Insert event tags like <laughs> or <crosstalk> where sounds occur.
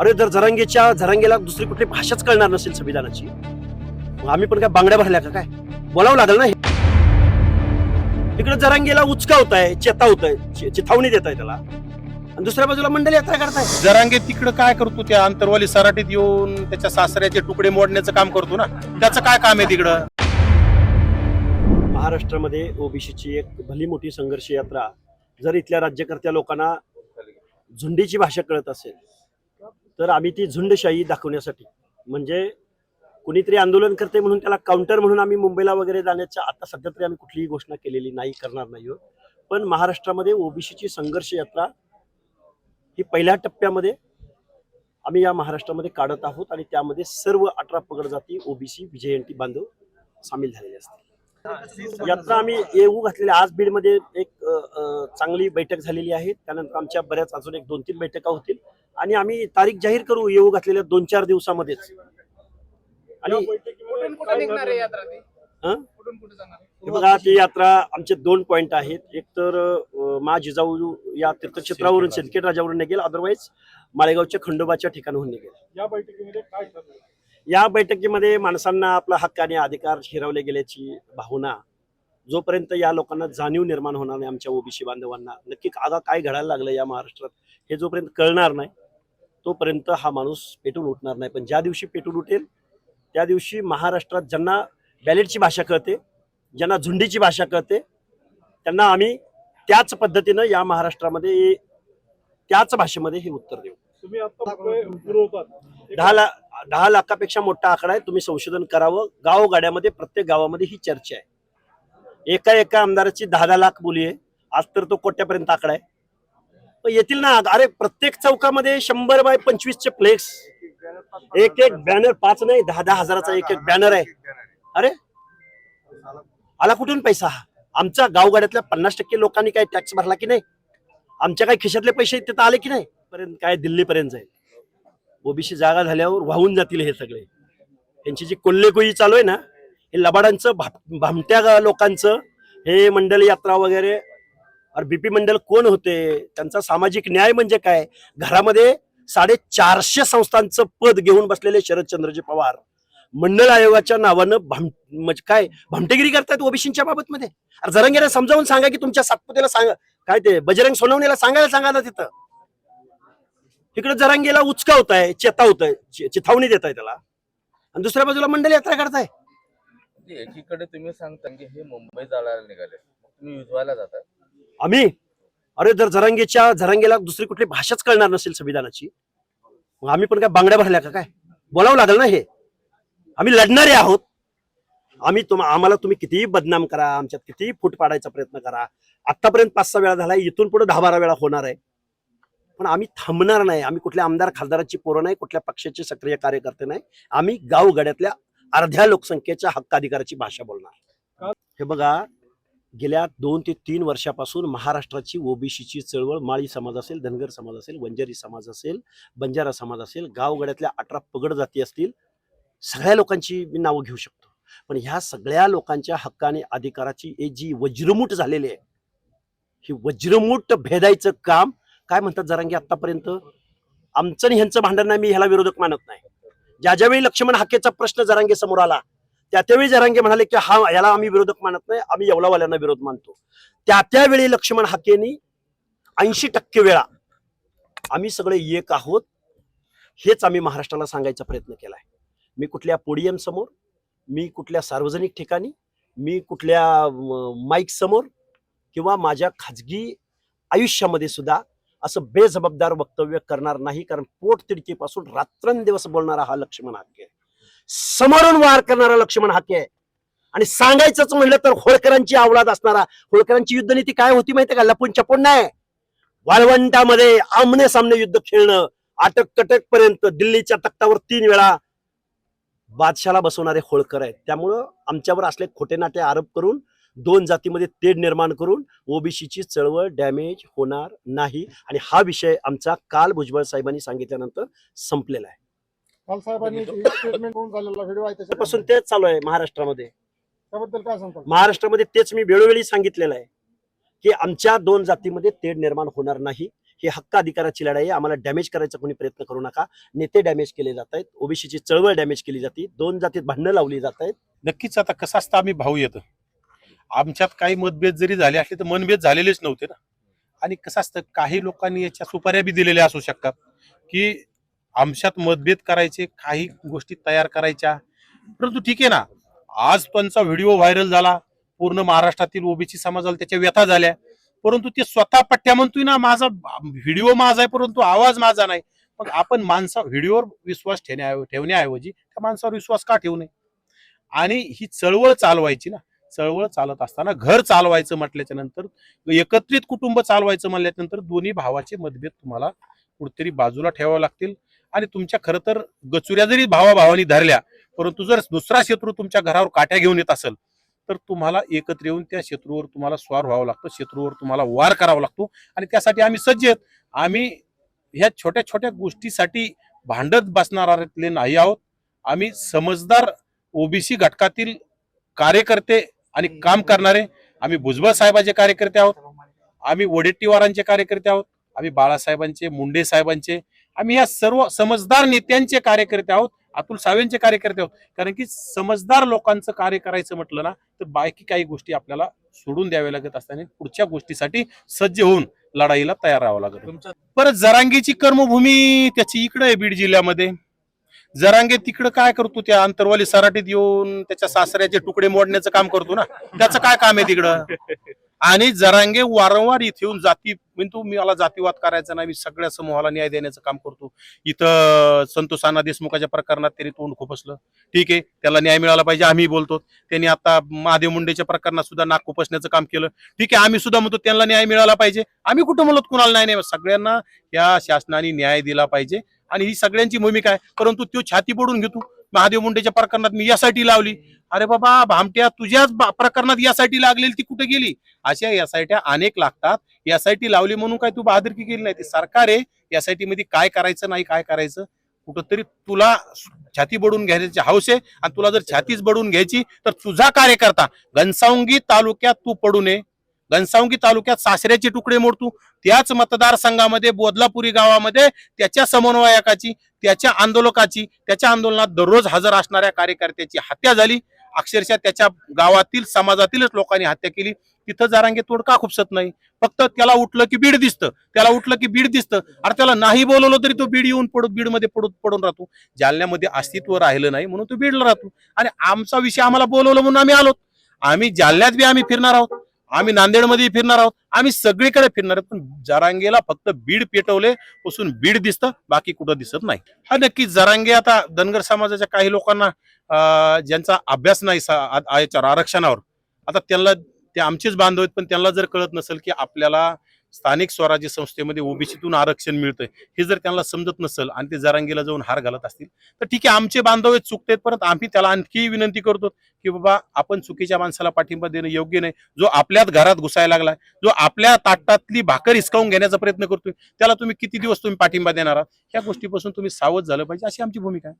अरे जर जरांगेच्या जरांगेला दुसरी कुठली भाषाच कळणार नसेल संविधानाची मग आम्ही पण काय बांगड्या भरल्या का काय? बोलावं लागेल ना हे. इकडे जरांगेला उचकावताय चेतावताय चि- चिथावणी देत आहे त्याला. आणि दुसऱ्या बाजूला मंडल यात्रा करताय. जरांगे तिकडं काय करतो त्या अंतरवाली सराटीत येऊन त्याच्या सासऱ्याचे तुकडे मोडण्याचं काम करतो ना? त्याचं काय काम आहे तिकडं? महाराष्ट्रामध्ये ओबीसीची एक भली मोठी संघर्ष यात्रा जर इथल्या राज्यकर्त्या लोकांना झुंडीची भाषा कळत असेल तर आम्ही ती झुंडशाही दाखवण्यासाठी. म्हणजे कुणीतरी आंदोलन करते म्हणून त्याला काउंटर म्हणून आम्ही मुंबईला वगैरे जाण्याच्या आता सध्या तरी आम्ही कुठलीही घोषणा केलेली नाही करणार नाही हो पण महाराष्ट्रामध्ये ओबीसीची संघर्ष यात्रा ही पहिल्या टप्प्यामध्ये आम्ही या महाराष्ट्रामध्ये काढत आहोत आणि त्यामध्ये सर्व अठरा पगड जाती ओबीसी विजयंती बांधव सामील झालेले असतात यात्रा आम्ही येऊ घातलेल्या आज बीडमध्ये एक चांगली बैठक झालेली आहे. त्यानंतर आमच्या बऱ्याच अजून एक दोन तीन बैठका होतील. आणि आम्ही तारीख जाहीर करू येऊ घातलेल्या दोन चार दिवसामध्येच. आणि बघा ती यात्रा आमचे दोन पॉइंट आहेत. एक तर मा जिजाऊ या तीर्थक्षेत्रावरून सिंदखेड राजावरून निघेल. अदरवाईज माळेगावच्या खंडोबाच्या ठिकाणाहून निघेल. या बैठकीमध्ये काय या बैठकीमध्ये माणसांना आपला हक्क आणि अधिकार हिरवले गेल्याची भावना जोपर्यंत या लोकांना जाणीव निर्माण होणार नाही आमच्या ओबीसी बांधवांना नक्की आता काय घडायला लागलं या महाराष्ट्रात हे जोपर्यंत कळणार नाही तोपर्यंत हा माणूस पेटून उठणार नाही. पण ज्या दिवशी पेटून उठेल त्या दिवशी महाराष्ट्रात ज्यांना बॅलेटची भाषा कळते ज्यांना झुंडीची भाषा कळते त्यांना आम्ही त्याच पद्धतीनं या महाराष्ट्रामध्ये त्याच भाषेमध्ये हे उत्तर देऊ. दहा लाख दहा लाखापेक्षा मोठा आकडा आहे. तुम्ही संशोधन करावं. गावगाड्यामध्ये प्रत्येक गावामध्ये ही चर्चा आहे. एका एका आमदाराची दहा दहा लाख बोली आहे. आज तर तो कोट्यापर्यंत आकडा आहे. येतील ना. अरे प्रत्येक चौकामध्ये शंभर बाय पंचवीसचे फ्लेक्स. एक एक बॅनर पाच नाही दहा दहा हजाराचा एक एक बॅनर आहे. अरे आला कुठून पैसा? हा आमच्या गावगाड्यातल्या पन्नास टक्के लोकांनी काय टॅक्स भरला की नाही? आमच्या काही खिशातले पैसे तिथं आले की नाही? पर्यंत काय दिल्लीपर्यंत जाईल. ओबीसी जागा झाल्यावर वाहून जातील हे सगळे. यांची जी कोल्हेकोई चालू आहे ना हे लबाडांचं भा भामट्या लोकांचं हे मंडल यात्रा वगैरे अरे बीपी मंडल कोण होते? त्यांचा सामाजिक न्याय म्हणजे काय? घरामध्ये साडेचारशे संस्थांचं पद घेऊन बसलेले शरदचंद्रजी पवार. मंडळ आयोगाच्या नावानं भाम म्हणजे काय? भामटेगिरी करतायत ओबीसीच्या बाबत मध्ये अरे जरंगेला समजावून सांगा की तुमच्या सातपुतेला सांगा. काय ते बजरंग सोनवणीला सांगायला सांगा ना तिथं. तिकडे जरांगेला उचकावताय चेतावताय चि- चिथावणी देत आहे त्याला. आणि दुसऱ्या बाजूला मंडल यात्रा करताय एकीकडे तुम्ही सांगता की हे मुंबई जाळायला निघाले. तुम्ही युजवायला जाता आम्ही? अरे जर जरांगेच्या झरंगेला दुसरी कुठली भाषाच कळणार नसेल संविधानाची मग आम्ही पण काय बांगड्या भरल्या का काय? बोलावं लागेल ना हे. आम्ही लढणारे आहोत. आम्ही तुम आम्हाला तुम्ही कितीही बदनाम करा आमच्यात कितीही फूट पाडायचा प्रयत्न करा. आतापर्यंत पाच सहा वेळा झाला इथून पुढे दहा बारा वेळा होणार आहे. पण आम्ही थांबणार नाही. आम्ही कुठल्या आमदार खासदाराची पोरं नाही कुठल्या पक्षाचे सक्रिय कार्यकर्ते नाही. आम्ही गावगड्यातल्या अर्ध्या लोकसंख्येच्या हक्क अधिकाराची भाषा बोलणार. हे बघा गेल्या दोन ते तीन वर्षापासून महाराष्ट्राची ओबीसीची चळवळ माळी समाज असेल धनगर समाज असेल वंजारी समाज असेल बंजारा समाज असेल गावगड्यातल्या अठरा पगड जाती असतील सगळ्या लोकांची मी नावं घेऊ शकतो. पण ह्या सगळ्या लोकांच्या हक्काने अधिकाराची एक जी वज्रमूट झालेली आहे ही वज्रमूट भेदायचं काम काय म्हणतात जरांगी आतापर्यंत आमचं आणि ह्यांचं भांडण नाही मी ह्याला विरोधक मानत नाही. ज्या ज्यावेळी लक्ष्मण हाकेचा प्रश्न जरांगे समोर आला त्या त्यावेळी जरांगे म्हणाले की हा याला आम्ही विरोधक मानत नाही आम्ही येवलावाल्यांना विरोध मानतो त्या त्यावेळी लक्ष्मण हाकेनी ऐंशी टक्के वेळा आम्ही सगळे एक आहोत हेच आम्ही महाराष्ट्राला सांगायचा प्रयत्न केला आहे मी कुठल्या पोडियम समोर मी कुठल्या सार्वजनिक ठिकाणी मी कुठल्या माईक समोर किंवा माझ्या खाजगी आयुष्यामध्ये सुद्धा असं बेजबाबदार वक्तव्य करणार नाही कारण पोटतिडकीपासून रात्रंदिवस बोलणारा हा लक्ष्मण हाके आहे. समोरून वार करणारा लक्ष्मण हाके आहे. आणि सांगायचंच म्हणलं तर होळकरांची अवलाद असणारा होळकरांची युद्धनीती काय होती माहितीये का? लपून छपून नाही. वाळवंटामध्ये आमने सामने युद्ध खेळणं अटक कटक पर्यंत दिल्लीच्या तख्तावर तीन वेळा बादशाला बसवणारे होळकर आहेत. त्यामुळं आमच्यावर असले खोटे नाटे आरोप करून दोन जातीमध्ये तेढ निर्माण करून ओबीसीची चळवळ डॅमेज होणार नाही. आणि हा विषय आमचा काल भुजबळ साहेबांनी सांगितल्यानंतर संपलेला आहे. काल साहेबांनी स्टेटमेंट होऊन झालेला व्हिडिओ आहे त्यापासून त्याच्यापासून तेच चालू आहे महाराष्ट्रामध्ये. त्याबद्दल काय सांगता? महाराष्ट्रामध्ये तेच मी वेळोवेळी सांगितलेलं आहे की आमच्या दोन जातीमध्ये तेढ निर्माण होणार नाही. ही हक्क अधिकाराची लढाई आहे. आम्हाला डॅमेज करायचा कोणी प्रयत्न करू नका. नेते डॅमेज केले जात आहेत. ओबीसीची चळवळ डॅमेज केली जाते. दोन जातीत भांडणं लावली जात आहेत. नक्कीच आता कसं असतं आम्ही भाऊ येतं. आमच्यात काही मतभेद जरी झाले असले तर मनभेद झालेलेच नव्हते ना. आणि कसं असतं काही लोकांनी याच्या सुपाऱ्या बी दिलेल्या असू शकतात की आमच्यात मतभेद करायचे काही गोष्टी तयार करायच्या. परंतु ठीक आहे ना आज त्यांचा व्हिडिओ व्हायरल झाला पूर्ण महाराष्ट्रातील ओबीसी समाजाला त्याच्या व्यथा झाल्या. परंतु ते स्वतः पट्ट्या म्हणतोय ना माझा व्हिडिओ माझा आहे परंतु आवाज माझा नाही. मग आपण माणसा व्हिडिओवर विश्वास ठेवण्या ठेवण्याऐवजी त्या माणसावर विश्वास का ठेवू नये? आणि ही चळवळ चालवायची ना चळवळ चालत असताना घर चालवायचं म्हटल्याच्या नंतर एकत्रित कुटुंब चालवायचं म्हटल्यानंतर दोन्ही भावाचे मतभेद तुम्हाला कुठेतरी बाजूला ठेवावे लागतील. आणि तुमच्या खरं तर गचुऱ्या जरी भावाभावानी धरल्या परंतु जर दुसरा शत्रू तुमच्या घरावर काट्या घेऊन येत असेल तर तुम्हाला एकत्र येऊन त्या शत्रूवर तुम्हाला स्वार व्हावं लागतं शत्रूवर तुम्हाला वार करावा लागतो आणि त्यासाठी आम्ही सज्ज आहेत. आम्ही ह्या छोट्या छोट्या गोष्टीसाठी भांडत बसणारे नाही आहोत. आम्ही समजदार ओबीसी घटकातील कार्यकर्ते आणि काम करणारे आम्ही भुजबळ साहेबांचे कार्यकर्ते आहोत. आम्ही वडेट्टीवारांचे कार्यकर्ते आहोत. आम्ही बाळासाहेबांचे मुंडे साहेबांचे आम्ही या सर्व समजदार नेत्यांचे कार्यकर्ते आहोत अतुल सावेंचे कार्यकर्ते आहोत. कारण की समजदार लोकांचं कार्य करायचं म्हटलं ना तर बाकी काही गोष्टी आपल्याला सोडून द्याव्या लागत असताना पुढच्या गोष्टीसाठी सज्ज होऊन लढाईला तयार राहावं लागत. तुमचं परत जरांगीची कर्मभूमी त्याची इकडे आहे बीड जिल्ह्यामध्ये. जरांगे तिकडं काय करतो त्या अंतरवाली सराटीत येऊन त्याच्या सासऱ्याचे तुकडे मोडण्याचं काम करतो ना? त्याचं काय काम आहे तिकडं? <laughs> आणि जरांगे वारंवार इथे येऊन जाती म्हणतो मी मला जातीवाद करायचा नाही मी सगळ्या समूहाला न्याय देण्याचं काम करतो. इथं संतोष अण्णा देशमुखाच्या प्रकरणात त्यांनी तोंड खुपसलं ठीक आहे त्याला न्याय मिळाला पाहिजे आम्ही बोलतो. त्यांनी आता महादेव मुंडेच्या प्रकरणात सुद्धा नाक खुपसण्याचं काम केलं. ठीक आहे आम्ही सुद्धा म्हणतो त्यांना न्याय मिळाला पाहिजे. आम्ही कुठं म्हणत कुणाला नाही नाही सगळ्यांना या शासनाने न्याय दिला पाहिजे. आणि ही सगळ्यांची भूमिका आहे परंतु तो छाती पडून घेतो. महादेव मुंडेच्या प्रकरणात मी यासाठी लावली. अरे बाबा भामट्या तुझ्याच प्रकरणात यासाठी लागलेली ती कुठे गेली? अशा यासाठी अनेक लागतात. यासाठी लावली म्हणून काय तू बहादरकी केली नाही? ते सरकार आहे. यासाठी मध्ये काय करायचं नाही काय करायचं? कुठंतरी तुला छाती बडून घ्यायची हौस आहे. आणि तुला जर छातीच बडून घ्यायची तर तुझा कार्यकर्ता घनसावंगी तालुक्यात तू पडू नये. घनसावंगी तालुक्यात सासऱ्याचे तुकडे मोडतो. त्याच मतदारसंघामध्ये बोदलापुरी गावामध्ये त्याच्या समन्वयकाची त्याच्या आंदोलकाची त्याच्या आंदोलनात दररोज हजर असणाऱ्या कार्यकर्त्याची हत्या झाली. अक्षरशः त्याच्या गावातील समाजातीलच लोकांनी हत्या केली. तिथं जारांगे तोड का खुपसत नाही? फक्त त्याला उठलं की बीड दिसतं. त्याला उठलं की बीड दिसतं. अरे त्याला नाही बोलवलं तरी तो बीड येऊन पडून बीडमध्ये पडून पडून राहतो. जालन्यामध्ये अस्तित्व राहिलं नाही म्हणून तो बीडला राहतो. आणि आमचा विषय आम्हाला बोलवलं म्हणून आम्ही आलो आम्ही जालन्यात बी आम्ही फिरणार आहोत. आम्ही नांदेडमध्ये फिरणार आहोत. आम्ही सगळीकडे फिरणार आहोत. पण जरांगेला फक्त बीड पेटवले पासून बीड दिसतं बाकी कुठं दिसत नाही. हा नक्की जरांगे आता धनगर समाजाच्या काही लोकांना ज्यांचा अभ्यास नाही याच्यावर आरक्षणावर. आता त्यांना ते आमचेच बांधव आहेत पण त्यांना जर कळत नसेल की आपल्याला स्थानिक स्वराज्य संस्थेमध्ये ओबीसीतून आरक्षण मिळतंय. हे जर त्यांना समजत नसेल आणि ते जरांगीला जाऊन हार घालत असतील तर ठीक आहे आमचे बांधव चुकतेत परंतु आम्ही त्याला आणखी विनंती करतो की बाबा आपण चुकीच्या माणसाला पाठिंबा देणं योग्य नाही. जो आपल्याच घरात घुसायला लागलाय जो आपल्या ताटातली भाकर हिसकावून घेण्याचा प्रयत्न करतोय त्याला तुम्ही किती दिवस तुम्ही पाठिंबा देणार आहात? ह्या गोष्टीपासून तुम्ही सावध झालं पाहिजे अशी आमची भूमिका आहे.